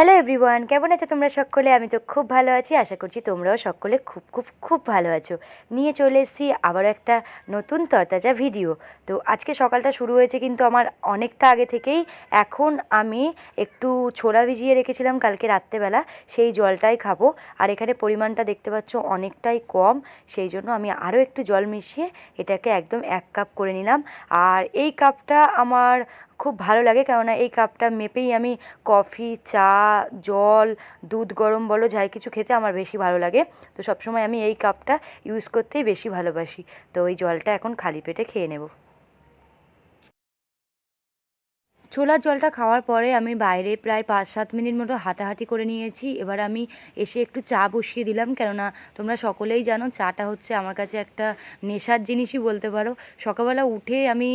Hello everyone কেমন আছো তোমরা সকলে? আমি তো খুব ভালো আছি। আশা করছি তোমরাও সকলে খুব খুব খুব ভালো আছো। নিয়ে চলে এসেছি আবারও একটা নতুন তরতাজা ভিডিও তো আজকে সকালটা শুরু হয়েছে কিন্তু আমার অনেকটা আগে থেকেই। এখন আমি একটু ছোলা ভিজিয়ে রেখেছিলাম কালকে রাত্রেবেলা। সেই জলটাই খাব। আর এখানে পরিমাণটা দেখতে পাচ্ছ অনেকটাই কম। সেই জন্য আমি আরও একটু জল মিশিয়ে এটাকে একদম এক কাপ করে নিলাম। আর এই কাপটা আমার খুব ভালো লাগে কেননা এই কাপটা মেপেই আমি কফি চা, জল, দুধ গরম বলো যাই কিছু খেতে আমার বেশি ভালো লাগে। তো সবসময় আমি এই কাপটা ইউজ করতেই বেশি ভালোবাসি। তো এই জলটা এখন খালি পেটে খেয়ে নেব। ছোলার জলটা খাওয়ার পরে আমি বাইরে প্রায় পাঁচ সাত মিনিট মতো হাঁটাহাঁটি করে নিয়েছি। এবার আমি এসে একটু চা বসিয়ে দিলাম কেননা তোমরা সকলেই জানো চাটা হচ্ছে আমার কাছে একটা নেশার জিনিসই বলতে পারো। সকালবেলা উঠে আমি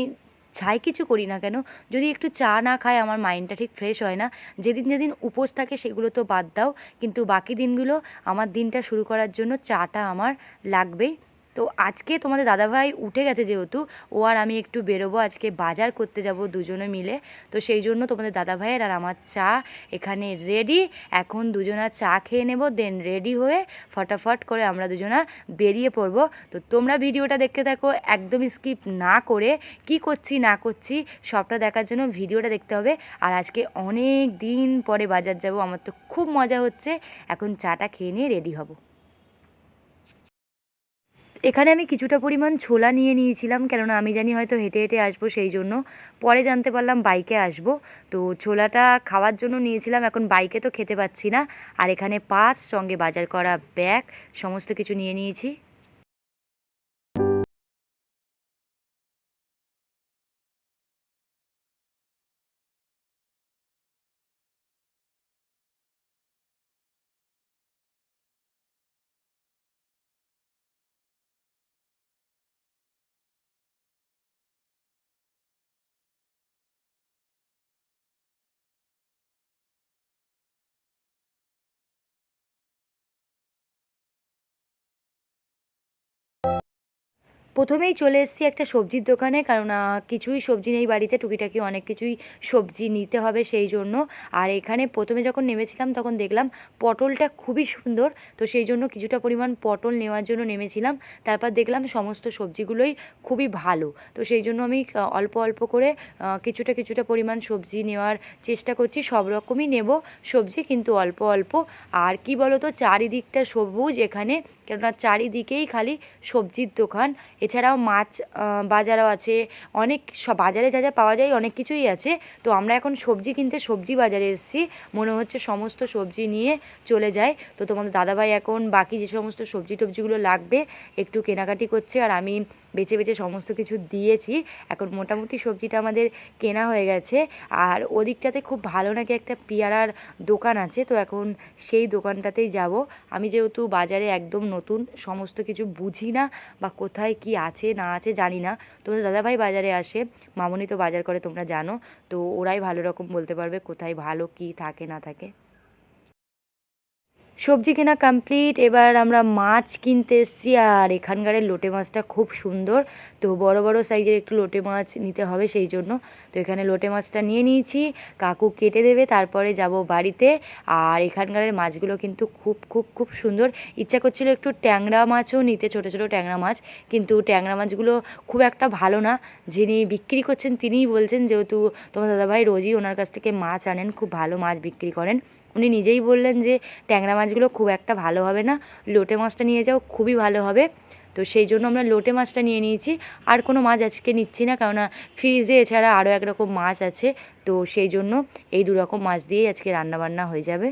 যাই কিছু করি না কেন, যদি একটু চা না খায় আমার মাইন্ডটা ঠিক ফ্রেশ হয় না। যেদিন যেদিন উপোস থাকে সেগুলো তো বাদ দাও, কিন্তু বাকি দিনগুলো আমার দিনটা শুরু করার জন্য চাটা আমার লাগবেই। তো আজকে তোমাদের দাদাভাই উঠে গেছে যেহেতু, ও আর আমি একটু বেরোবো, আজকে বাজার করতে যাব দুজনে মিলে। তো সেই জন্য তোমাদের দাদাভাইয়ের আর আমার চা এখানে রেডি এখন দুজনা চা খেয়ে নেব দেন রেডি হয়ে ফটাফট করে আমরা দুজনা বেরিয়ে পড়ব। তো তোমরা ভিডিওটা দেখতে থাকো, একদম স্কিপ না করে কি করছি, না করছি, সবটা দেখার জন্য ভিডিওটা দেখতে হবে। আর আজকে অনেক দিন পরে বাজার যাব, আমার তো খুব মজা হচ্ছে। এখন চাটা খেয়ে নিয়ে রেডি হব। এখানে আমি কিছুটা পরিমাণ ছোলা নিয়ে নিয়েছিলাম, কেননা আমি জানি হয়তো হেঁটে হেঁটে আসব সেই জন্য। পরে জানতে পারলাম বাইকে আসব। তো ছোলাটা খাওয়ার জন্য নিয়েছিলাম, এখন বাইকে তো খেতে পাচ্ছি না। আর এখানে পাঁচ, সঙ্গে বাজার করা ব্যাগ, সমস্ত কিছু নিয়ে নিয়েছি। প্রথমেই চলে এসেছি একটা সবজির দোকানে, কারণ কিছুই সবজি নেই বাড়িতে, টুকিটাকি অনেক কিছুই সবজি নিতে হবে সেই জন্য। আর এখানে প্রথমে যখন নেমেছিলাম তখন দেখলাম পটলটা খুবই সুন্দর, তো সেই জন্য কিছুটা পরিমাণ পটল নেওয়ার জন্য নেমেছিলাম। তারপর দেখলাম সমস্ত সবজিগুলোই খুবই ভালো, তো সেই জন্য আমি অল্প অল্প করে কিছুটা কিছুটা পরিমাণ সবজি নেওয়ার চেষ্টা করছি, সব রকমই নেব সবজি, কিন্তু অল্প অল্প। আর কি বলো তো চারিদিকটা সবুজ এখানে, কেননা চারিদিকেই খালি সবজির দোকান। এছাড়াও মাছ বাজারও আছে। অনেক সব বাজারে যা যা পাওয়া যায় অনেক কিছুই আছে। তো আমরা এখন সবজি কিনতে সবজি বাজারে এসেছি। মনে হচ্ছে সমস্ত সবজি নিয়ে চলে যায়। তো তোমাদের দাদাভাই এখন বাকি যে সমস্ত সবজি টবজিগুলো লাগবে একটু কেনাকাটি করছে। আর আমি বেছে বেছে সমস্ত কিছু দিয়েছি। এখন মোটামুটি সবজিটা আমাদের কেনা হয়ে গেছে। আর ওদিকটাতে খুব ভালো নাকি একটা পেয়ারার দোকান আছে, তো এখন সেই দোকানটাতেই যাব। আমি যেহেতু বাজারে একদম নতুন, সমস্ত কিছু বুঝি না বা কোথায় কি আছে, না আছে জানি না। তোমাদের দাদাভাই বাজারে আসে, মামনি তো বাজার করে, তোমরা জানো। তো ওরাই ভালো রকম বলতে পারবে কোথায় ভালো, কি থাকে, না থাকে। সবজি কেনা কমপ্লিট এবার আমরা মাছ কিনতে এসেছি, আর এখানকার লোটে মাছটা খুব সুন্দর। তো বড় বড় সাইজের একটু লোটে মাছ নিতে হবে সেই জন্য। তো এখানে লোটে মাছটা নিয়ে নিয়েছি, কাকু কেটে দেবে, তারপরে যাব বাড়িতে। আর এখানকার মাছগুলো কিন্তু খুব খুব খুব সুন্দর। ইচ্ছা করছিল একটু ট্যাংরা মাছও নিতে, ছোটো ছোটো ট্যাংরা মাছ। কিন্তু ট্যাংরা মাছগুলো খুব একটা ভালো না। যিনি বিক্রি করছেন, তিনিই বলছেন, যেহেতু তোমার দাদাভাই রোজই ওনার কাছ থেকে মাছ আনেন, খুব ভালো মাছ বিক্রি করেন। উনি নিজেই বললেন যে, ট্যাংরা মাছগুলো খুব একটা ভালো হবে না। লোটে মাছটা নিয়ে যাও, খুবই ভালো হবে। তো সেই জন্য আমরা লোটে মাছটা নিয়ে নিয়েছি। আর কোনো মাছ আজকে নিচ্ছি না, কেননা ফ্রিজে এছাড়া আরও একরকম মাছ আছে। তো সেই জন্য এই দুরকম মাছ দিয়েই আজকে রান্নাবান্না হয়ে যাবে।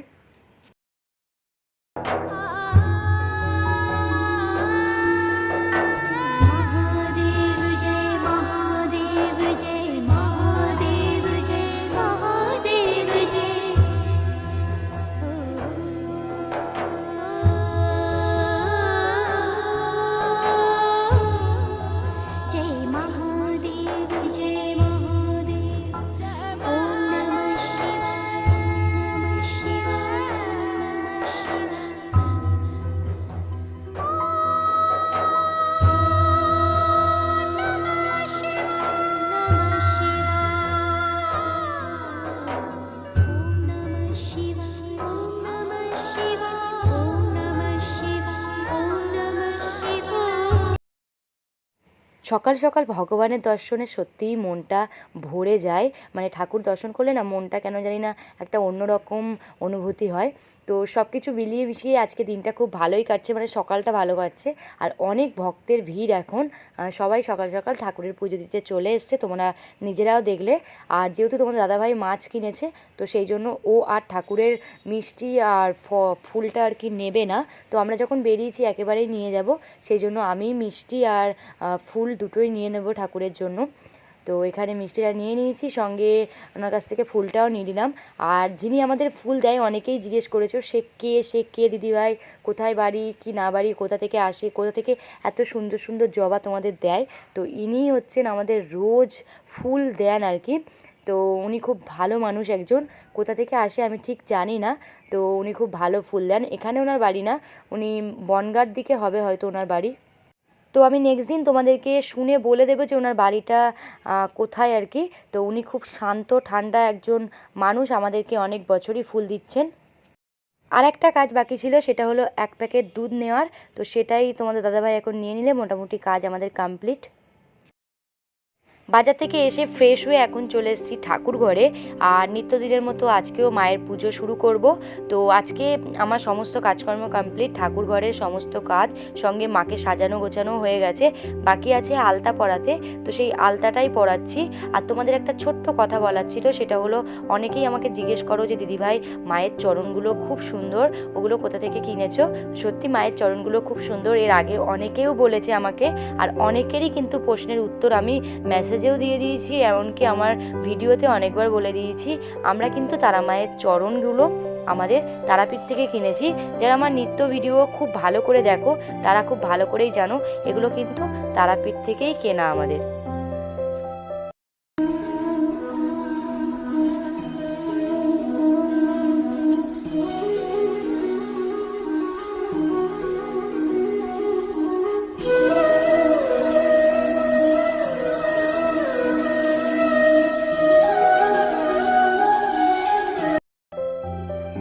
সকাল সকাল ভগবানের দর্শনে সত্যিই মনটা ভরে যায়। মানে ঠাকুর দর্শন করলে না মনটা কেন জানি না একটা অন্যরকম অনুভূতি হয়। তো সব কিছু মিলিয়ে মিশিয়ে আজকে দিনটা খুব ভালোই কাটছে মানে সকালটা ভালো কাটছে। আর অনেক ভক্তের ভিড় এখন। সবাই সকাল সকাল ঠাকুরের পুজো দিতে চলে এসছে, তোমরা নিজেরাও দেখলে। আর যেহেতু তোমাদের দাদাভাই মাছ কিনেছে, তো সেই জন্য ও আর ঠাকুরের মিষ্টি আর ফুলটা আর কি নেবে না। তো আমরা যখন বেরিয়েছি, একেবারেই নিয়ে যাব। সেই জন্য আমি মিষ্টি আর ফুল দুটোই নিয়ে নেব ঠাকুরের জন্য। তো এখানে মিষ্টিটা নিয়ে নিয়েছি, সঙ্গে ওনার কাছ থেকে ফুলটাও নিয়ে নিলাম। আর যিনি আমাদের ফুল দেয় অনেকেই জিজ্ঞেস করেছ, সে কে সে কে দিদিভাই, কোথায় বাড়ি, কি না বাড়ি, কোথা থেকে আসে, কোথা থেকে এত সুন্দর সুন্দর জবা তোমাদের দেয়? তো ইনি হচ্ছেন আমাদের রোজ ফুল দেন আর কি। তো উনি খুব ভালো মানুষ একজন, কোথা থেকে আসে আমি ঠিক জানি না। তো উনি খুব ভালো ফুল দেন। এখানে ওনার বাড়ি না, উনি বনগাঁর দিকে হবে হয়তো ওনার বাড়ি। তো আমি নেক্সট দিন তোমাদেরকে শুনে বলে দেবো যে ওনার বাড়িটা কোথায় আর কি। তো উনি খুব শান্ত, ঠান্ডা একজন মানুষ, আমাদেরকে অনেক বছরই ফুল দিচ্ছেন। আর একটা কাজ বাকি ছিল, সেটা হলো এক প্যাকেট দুধ নেওয়ার। তো সেটাই তোমাদের দাদাভাই এখন নিয়ে নিলে, মোটামুটি কাজ আমাদের কমপ্লিট বাজার থেকে এসে ফ্রেশ হয়ে এখন চলে এসেছি ঠাকুর ঘরে। আর নিত্যদিনের মতো আজকেও মায়ের পুজো শুরু করব। তো আজকে আমার সমস্ত কাজকর্ম কমপ্লিট ঠাকুর ঘরের সমস্ত কাজ সঙ্গে মাকে সাজানো গোছানো হয়ে গেছে। বাকি আছে আলতা পরাতে, তো সেই আলতাটাই পরাচ্ছি। আর তোমাদের একটা ছোট্ট কথা বলার ছিল, সেটা হলো অনেকেই আমাকে জিজ্ঞেস করো যে, দিদিভাই, মায়ের চরণগুলো খুব সুন্দর, ওগুলো কোথা থেকে কিনেছো? সত্যি মায়ের চরণগুলো খুব সুন্দর। এর আগে অনেকেও বলেছে আমাকে, আর অনেকেরই কিন্তু প্রশ্নের উত্তর আমি মেসেজেও দিয়ে দিয়েছি, এমনকি আমার ভিডিওতে অনেকবার বলে দিয়েছি, আমরা কিন্তু তারা মায়ের চরণগুলো আমাদের তারাপীঠ থেকে কিনেছি। যারা আমার নিত্য ভিডিও খুব ভালো করে দেখো, তারা খুব ভালো করেই জানো, এগুলো কিন্তু তারাপীঠ থেকেই কেনা আমাদের।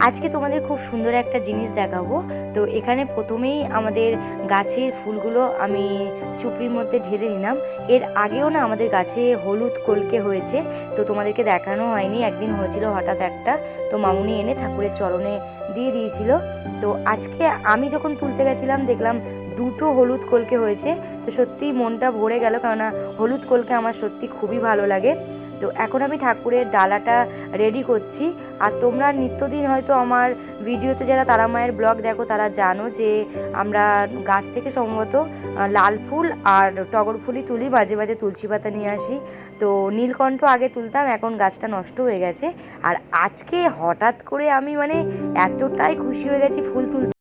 আজকে তোমাদের খুব সুন্দর একটা জিনিস দেখাবো। তো এখানে প্রথমেই আমাদের গাছের ফুলগুলো আমি চুপড়ির মধ্যে ঢেলে নিলাম। এর আগেও না আমাদের গাছে হলুদ কলকে হয়েছে। তো তোমাদেরকে দেখানো হয়নি, একদিন হয়েছিল হঠাৎ একটা। তো মামুনি এনে ঠাকুরের চরণে দিয়ে দিয়েছিল। তো আজকে আমি যখন তুলতে গেছিলাম, দেখলাম দুটো হলুদ কলকে হয়েছে। তো সত্যিই মনটা ভরে গেল, কেননা হলুদ কলকে আমার সত্যি খুবই ভালো লাগে। তো এখন আমি ঠাকুরের ডালাটা রেডি করছি। আর তোমরা নিত্যদিন হয়তো আমার ভিডিওতে যারা তারা মায়ের ব্লগ দেখো, তারা জানো যে আমরা গাছ থেকে সম্ভবত লাল ফুল আর টগর ফুলই তুলি, মাঝে মাঝে তুলসী পাতা নিয়ে আসি। তো নীলকণ্ঠ আগে তুলতাম, এখন গাছটা নষ্ট হয়ে গেছে। আর আজকে হঠাৎ করে আমি মানে এতটাই খুশি হয়ে গেছি, ফুল তুলতে